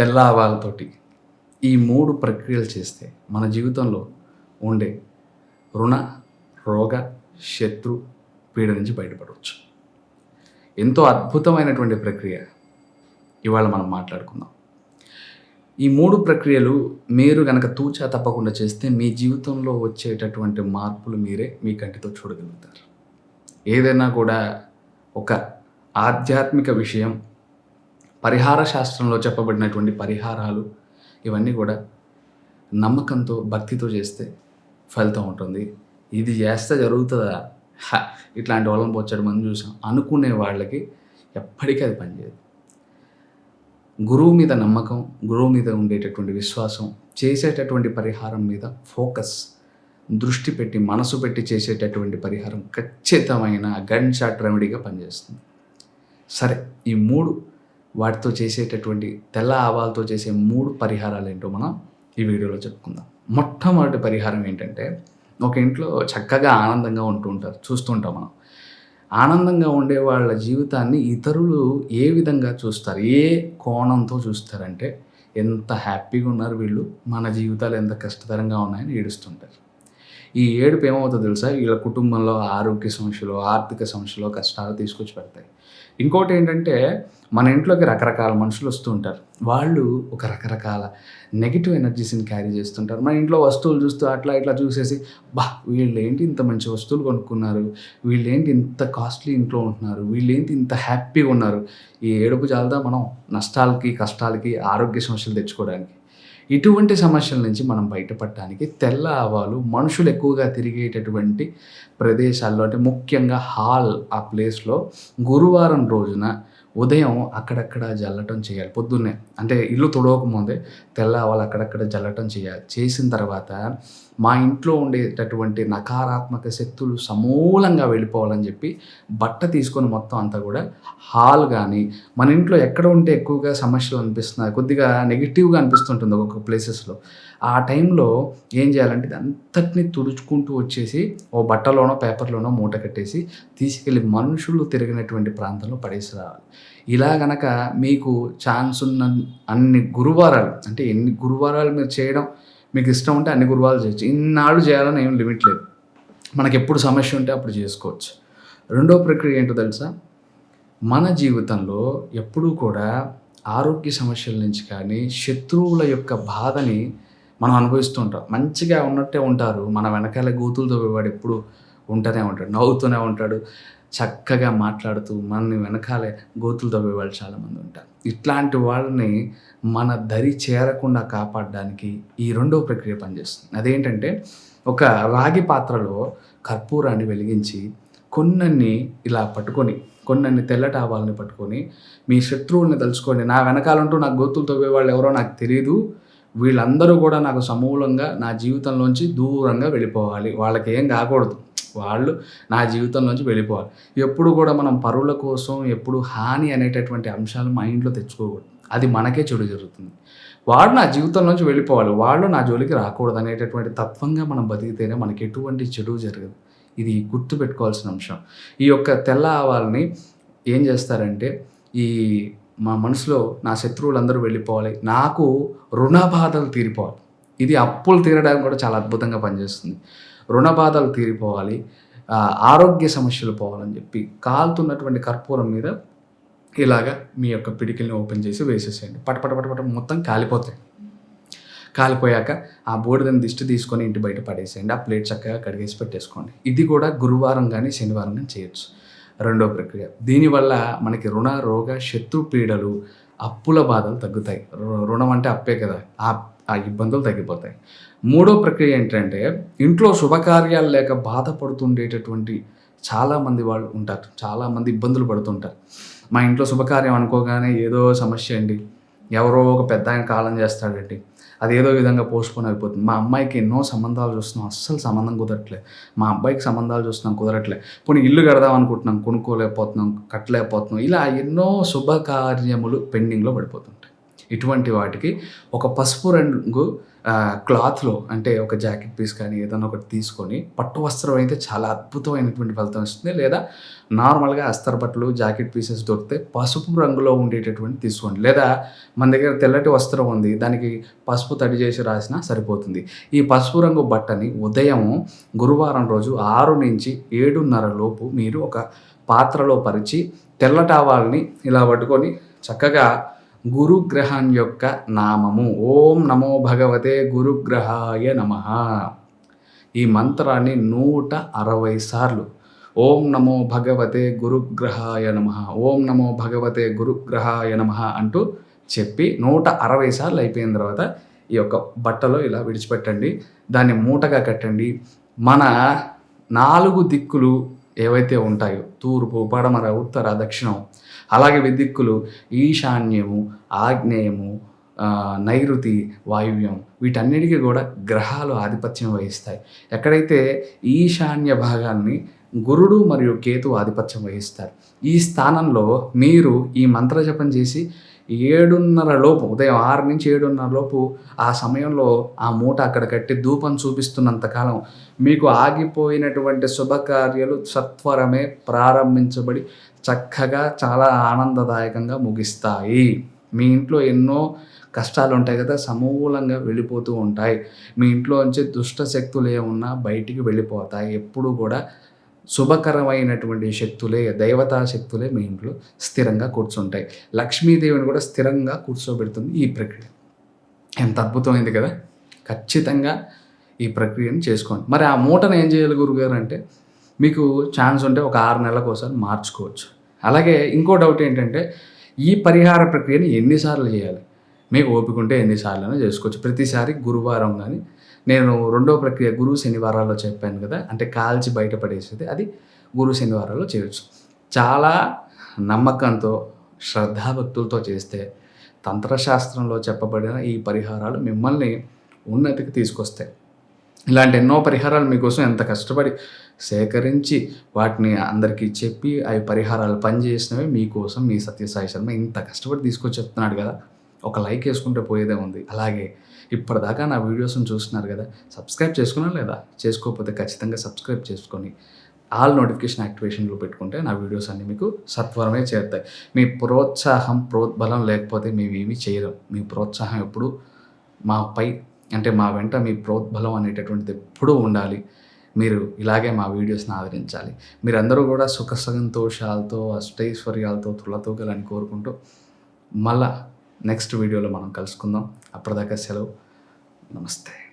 తెల్ల ఆవాలతోటి ఈ మూడు ప్రక్రియలు చేస్తే మన జీవితంలో ఉండే రుణ రోగ శత్రు పీడ నుంచి బయటపడవచ్చు. ఎంతో అద్భుతమైనటువంటి ప్రక్రియ ఇవాళ మనం మాట్లాడుకుందాం. ఈ మూడు ప్రక్రియలు మీరు కనుక తూచా తప్పకుండా చేస్తే మీ జీవితంలో వచ్చేటటువంటి మార్పులు మీరే మీ కంటితో చూడగలుగుతారు. ఏదైనా కూడా ఒక ఆధ్యాత్మిక విషయం పరిహార శాస్త్రంలో చెప్పబడినటువంటి పరిహారాలు ఇవన్నీ కూడా నమ్మకంతో భక్తితో చేస్తే ఫలితం ఉంటుంది. ఇది చేస్తే జరుగుతుందా? హ, ఇట్లాంటి వాళ్ళని బొచ్చడి మనం చూసాం. అనుకునే వాళ్ళకి ఎప్పటికీ అది పనిచేయదు. గురువు మీద నమ్మకం గురువు మీద ఉండేటటువంటి విశ్వాసం చేసేటటువంటి పరిహారం మీద ఫోకస్ దృష్టి పెట్టి మనసు పెట్టి చేసేటటువంటి పరిహారం ఖచ్చితమైన గన్ షాట్ రెమెడీగా పనిచేస్తుంది. సరే ఈ మూడు వాటితో చేసేటటువంటి తెల్ల ఆవాలతో చేసే మూడు పరిహారాలు ఏంటో మనం ఈ వీడియోలో చెప్పుకుందాం. మొట్టమొదటి పరిహారం ఏంటంటే ఒక ఇంట్లో చక్కగా ఆనందంగా ఉంటూ ఉంటారు చూస్తుంటాం మనం. ఆనందంగా ఉండే వాళ్ళ జీవితాన్ని ఇతరులు ఏ విధంగా చూస్తారు ఏ కోణంతో చూస్తారంటే ఎంత హ్యాపీగా ఉన్నారు వీళ్ళు మన జీవితాలు ఎంత కష్టతరంగా ఉన్నాయని ఏడుస్తుంటారు. ఈ ఏడుపు ఏమవుతుందో తెలుసా? వీళ్ళ కుటుంబంలో ఆరోగ్య సమస్యలు ఆర్థిక సమస్యలు కష్టాలు తీసుకొచ్చి పెడతాయి. ఇంకోటి ఏంటంటే మన ఇంట్లోకి రకరకాల మనుషులు వస్తూ ఉంటారు. వాళ్ళు ఒక రకరకాల నెగిటివ్ ఎనర్జీస్ని క్యారీ చేస్తుంటారు. మన ఇంట్లో వస్తువులు చూస్తూ అట్లా ఇట్లా చూసేసి బా వీళ్ళు ఏంటి ఇంత మంచి వస్తువులు కొనుక్కున్నారు? వీళ్ళు ఏంటి ఇంత కాస్ట్లీ ఇంట్లో ఉంటున్నారు? వీళ్ళు ఏంటి ఇంత హ్యాపీగా ఉన్నారు? ఈ ఏడుపు జాలదా మనం నష్టాలకి కష్టాలకి ఆరోగ్య సమస్యలు తెచ్చుకోవడానికి. ఇటువంటి సమస్యల నుంచి మనం బయటపడటానికి తెల్ల ఆవాలు మనుషులు ఎక్కువగా తిరిగేటటువంటి ప్రదేశాల్లో అంటే ముఖ్యంగా హాల్ ఆ ప్లేస్లో గురువారం రోజున ఉదయం అక్కడక్కడ జల్లటం చేయాలి. పొద్దున్నే. అంటే ఇల్లు తుడవకముందే తెల్ల అక్కడక్కడ జల్లటం చేయాలి. చేసిన తర్వాత మా ఇంట్లో ఉండేటటువంటి నకారాత్మక శక్తులు సమూలంగా వెళ్ళిపోవాలని చెప్పి బట్ట తీసుకొని మొత్తం అంతా కూడా హాల్ కానీ మన ఇంట్లో ఎక్కడ ఉంటే ఎక్కువగా సమస్యలు అనిపిస్తున్నాయి కొద్దిగా నెగిటివ్గా అనిపిస్తుంటుంది ఒక్కొక్క ప్లేసెస్లో. ఆ టైంలో ఏం చేయాలంటే అంతటిని తుడుచుకుంటూ వచ్చేసి ఓ బట్టలోనో పేపర్లోనో మూట కట్టేసి తీసుకెళ్ళి మనుషులు తిరిగినటువంటి ప్రాంతంలో పడేసి రావాలి. ఇలా గనక మీకు ఛాన్స్ ఉన్న అన్ని గురువారాలు అంటే ఎన్ని గురువారాలు మీరు చేయడం మీకు ఇష్టం ఉంటే అన్ని గురువారాలు చేయొచ్చు. ఇన్నాళ్ళు చేయాలని ఏం లిమిట్ లేదు. మనకి ఎప్పుడు సమస్య ఉంటే అప్పుడు చేసుకోవచ్చు. రెండో ప్రక్రియ ఏంటో తెలుసా? మన జీవితంలో ఎప్పుడూ కూడా ఆరోగ్య సమస్యల నుంచి కానీ శత్రువుల యొక్క బాధని మనం అనుభవిస్తూ ఉంటాం. మంచిగా ఉన్నట్టే ఉంటారు. మన వెనకాల గూతులతో వాడు ఎప్పుడు ఉంటూనే ఉంటాడు నవ్వుతూనే ఉంటాడు. చక్కగా మాట్లాడుతూ మనని వెనకాలే గోతులు తవ్వే వాళ్ళు చాలామంది ఉంటారు. ఇట్లాంటి వాళ్ళని మన దరి చేరకుండా కాపాడడానికి ఈ రెండో ప్రక్రియ పనిచేస్తుంది. అదేంటంటే ఒక రాగి పాత్రలో కర్పూరాన్ని వెలిగించి కొన్నన్ని ఇలా పట్టుకొని కొన్నన్ని తెల్లటి పట్టుకొని మీ శత్రువుల్ని తలుచుకోండి. నా వెనకాలంటూ నాకు గోతులు తవ్వే వాళ్ళు ఎవరో నాకు తెలియదు వీళ్ళందరూ కూడా నాకు సమూలంగా నా జీవితంలోంచి దూరంగా వెళ్ళిపోవాలి. వాళ్ళకి ఏం కాకూడదు. వాళ్ళు నా జీవితంలోంచి వెళ్ళిపోవాలి. ఎప్పుడు కూడా మనం పరుల కోసం ఎప్పుడు హాని అనేటటువంటి అంశాలు మైండ్లో తెచ్చుకోకూడదు. అది మనకే చెడు జరుగుతుంది. వాడు నా జీవితంలోంచి వెళ్ళిపోవాలి. వాళ్ళు నా జోలికి రాకూడదు అనేటటువంటి తత్వంగా మనం బతికితేనే మనకి ఎటువంటి చెడు జరగదు. ఇది గుర్తు పెట్టుకోవాల్సిన అంశం. ఈ యొక్క తెల్ల ఆవాలని ఏం చేస్తారంటే ఈ మా మనసులో నా శత్రువులందరూ వెళ్ళిపోవాలి. నాకు రుణ బాధలు తీరిపోవాలి. ఇది అప్పులు తీరడానికి కూడా చాలా అద్భుతంగా పనిచేస్తుంది. రుణ బాధలు తీరిపోవాలి ఆరోగ్య సమస్యలు పోవాలని చెప్పి కాలుతున్నటువంటి కర్పూరం మీద ఇలాగా మీ యొక్క పిడికిల్ని ఓపెన్ చేసి వేసేసేయండి. పటపట పటపట మొత్తం కాలిపోతాయి. కాలిపోయాక ఆ బూడిదని దిష్టి తీసుకొని ఇంటి బయట పడేసేయండి. ఆ ప్లేట్ చక్కగా కడిగేసి పెట్టేసుకోండి. ఇది కూడా గురువారం కానీ శనివారం కానీ చేయొచ్చు. రెండో ప్రక్రియ. దీనివల్ల మనకి రుణ రోగ శత్రు పీడలు అప్పుల బాధలు తగ్గుతాయి. రు- రుణం అంటే అప్పే కదా. ఆ ఆ ఇబ్బందులు తగ్గిపోతాయి. మూడో ప్రక్రియ ఏంటంటే ఇంట్లో శుభకార్యాలు లేక బాధపడుతుండేటటువంటి చాలామంది వాళ్ళు ఉంటారు. చాలామంది ఇబ్బందులు పడుతుంటారు. మా ఇంట్లో శుభకార్యం అనుకోగానే ఏదో సమస్య అండి. ఎవరో ఒక పెద్ద ఆయన కాలం చేస్తాడండి. అది ఏదో విధంగా పోస్ట్పోన్ అయిపోతుంది. మా అమ్మాయికి ఎన్నో సంబంధాలు చూస్తున్నాం. అస్సలు సంబంధం కుదరట్లేదు మా అబ్బాయికి సంబంధాలు చూస్తున్నాం. కుదరట్లేదు పోనీ ఇల్లు కడదాం అనుకుంటున్నాం. కొనుక్కోలేకపోతున్నాం. కట్టలేకపోతున్నాం. ఇలా ఎన్నో శుభకార్యములు పెండింగ్లో పడిపోతుంటాయి. ఇటువంటి వాటికి ఒక పసుపు రంగు క్లాత్లో అంటే ఒక జాకెట్ పీస్ కానీ ఏదైనా ఒకటి తీసుకొని పట్టు వస్త్రం అయితే చాలా అద్భుతమైనటువంటి ఫలితం ఇస్తుంది. లేదా నార్మల్గా అస్తర్ బట్టలు జాకెట్ పీసెస్ దొరికితే పసుపు రంగులో ఉండేటటువంటి తీసుకోండి. లేదా మన దగ్గర తెల్లటి వస్త్రం ఉంది దానికి పసుపు తడి చేసి రాసినా సరిపోతుంది. ఈ పసుపు రంగు బట్టని ఉదయం గురువారం రోజు ఆరు నుంచి ఏడున్నర లోపు మీరు ఒక పాత్రలో పరిచి తెల్లటావాల్ని ఇలా పట్టుకొని చక్కగా గురుగ్రహం యొక్క నామము. ఓం నమో భగవతే గురుగ్రహాయ నమ. ఈ మంత్రాన్ని నూట అరవై సార్లు ఓం నమో భగవతే గురుగ్రహాయ నమ ఓం నమో భగవతే గురుగ్రహాయ నమ అంటూ చెప్పి నూట అరవై సార్లు అయిపోయిన తర్వాత ఈ యొక్క బట్టలో ఇలా విడిచిపెట్టండి. దాన్ని మూటగా కట్టండి. మన నాలుగు దిక్కులు ఏవైతే ఉంటాయో తూర్పు పడమర ఉత్తర దక్షిణం అలాగే విదిక్కులు ఈశాన్యము ఆగ్నేయము నైరుతి వాయువ్యం వీటన్నిటికీ కూడా గ్రహాలు ఆధిపత్యం వహిస్తాయి. ఎక్కడైతే ఈశాన్య భాగాన్ని గురుడు మరియు కేతు ఆధిపత్యం వహిస్తారు ఈ స్థానంలో మీరు ఈ మంత్రజపం చేసి ఏడున్నర లోపు ఉదయం ఆరు నుంచి ఏడున్నర లోపు ఆ సమయంలో ఆ మూట అక్కడ కట్టి ధూపం చూపిస్తున్నంత కాలం మీకు ఆగిపోయినటువంటి శుభకార్యాలు సత్వరమే ప్రారంభించబడి చక్కగా చాలా ఆనందదాయకంగా ముగిస్తాయి. మీ ఇంట్లో ఎన్నో కష్టాలు ఉంటాయి కదా సమూలంగా వెళ్ళిపోతూ ఉంటాయి. మీ ఇంట్లో నుంచి దుష్ట శక్తులు ఏమున్నా బయటికి వెళ్ళిపోతాయి. ఎప్పుడు కూడా శుభకరమైనటువంటి శక్తులే దైవతా శక్తులే మీ ఇంట్లో స్థిరంగా కూర్చుంటాయి. లక్ష్మీదేవిని కూడా స్థిరంగా కూర్చోబెడుతుంది ఈ ప్రక్రియ. ఎంత అద్భుతమైంది కదా! ఖచ్చితంగా ఈ ప్రక్రియను చేసుకోండి మరి ఆ మూటను ఏం చేయాలి గురుగారు అంటే మీకు ఛాన్స్ ఉంటే ఒక ఆరు నెలలకు ఒకసారి మార్చుకోవచ్చు. అలాగే ఇంకో డౌట్ ఏంటంటే ఈ పరిహార ప్రక్రియను ఎన్నిసార్లు చేయాలి? మీకు ఓపిక ఉంటే ఎన్నిసార్లు చేసుకోవచ్చు. ప్రతిసారి గురువారం కానీ నేను రెండో ప్రక్రియ గురువు శనివారాల్లో చెప్పాను కదా అంటే కాల్చి బయటపడేసేది అది గురు శనివారాల్లో చేయొచ్చు. చాలా నమ్మకంతో శ్రద్ధాభక్తులతో చేస్తే తంత్రశాస్త్రంలో చెప్పబడిన ఈ పరిహారాలు మిమ్మల్ని ఉన్నతికి తీసుకొస్తాయి. ఇలాంటి ఎన్నో పరిహారాలు మీకోసం ఎంత కష్టపడి సేకరించి వాటిని అందరికీ చెప్పి అవి పరిహారాలు పనిచేసినవి మీకోసం మీ సత్యసాయి శర్మ ఇంత కష్టపడి తీసుకొచ్చి చెప్తున్నాడు కదా. ఒక లైక్ వేసుకుంటే పోయేదే ఉంది. అలాగే ఇప్పటిదాకా నా వీడియోస్ని చూస్తున్నారు కదా సబ్స్క్రైబ్ చేసుకున్నా లేదా? చేసుకోకపోతే ఖచ్చితంగా సబ్స్క్రైబ్ చేసుకొని ఆల్ నోటిఫికేషన్ యాక్టివేషన్లో పెట్టుకుంటే నా వీడియోస్ అన్నీ మీకు సత్వరమే చేరుతాయి. మీ ప్రోత్సాహం ప్రోద్బలం లేకపోతే మేము చేయలేం. మీ ప్రోత్సాహం ఎప్పుడు మాపై అంటే మా వెంట మీ ప్రోద్బలం అనేటటువంటిది ఎప్పుడూ ఉండాలి. మీరు ఇలాగే మా వీడియోస్ని ఆదరించాలి. మీరందరూ కూడా సుఖ సంతోషాలతో అష్టైశ్వర్యాలతో తులతూగలని కోరుకుంటూ మళ్ళా నెక్స్ట్ వీడియోలో మనం కలుసుకుందాం. అప్పటిదాకా సెలవు. నమస్తే.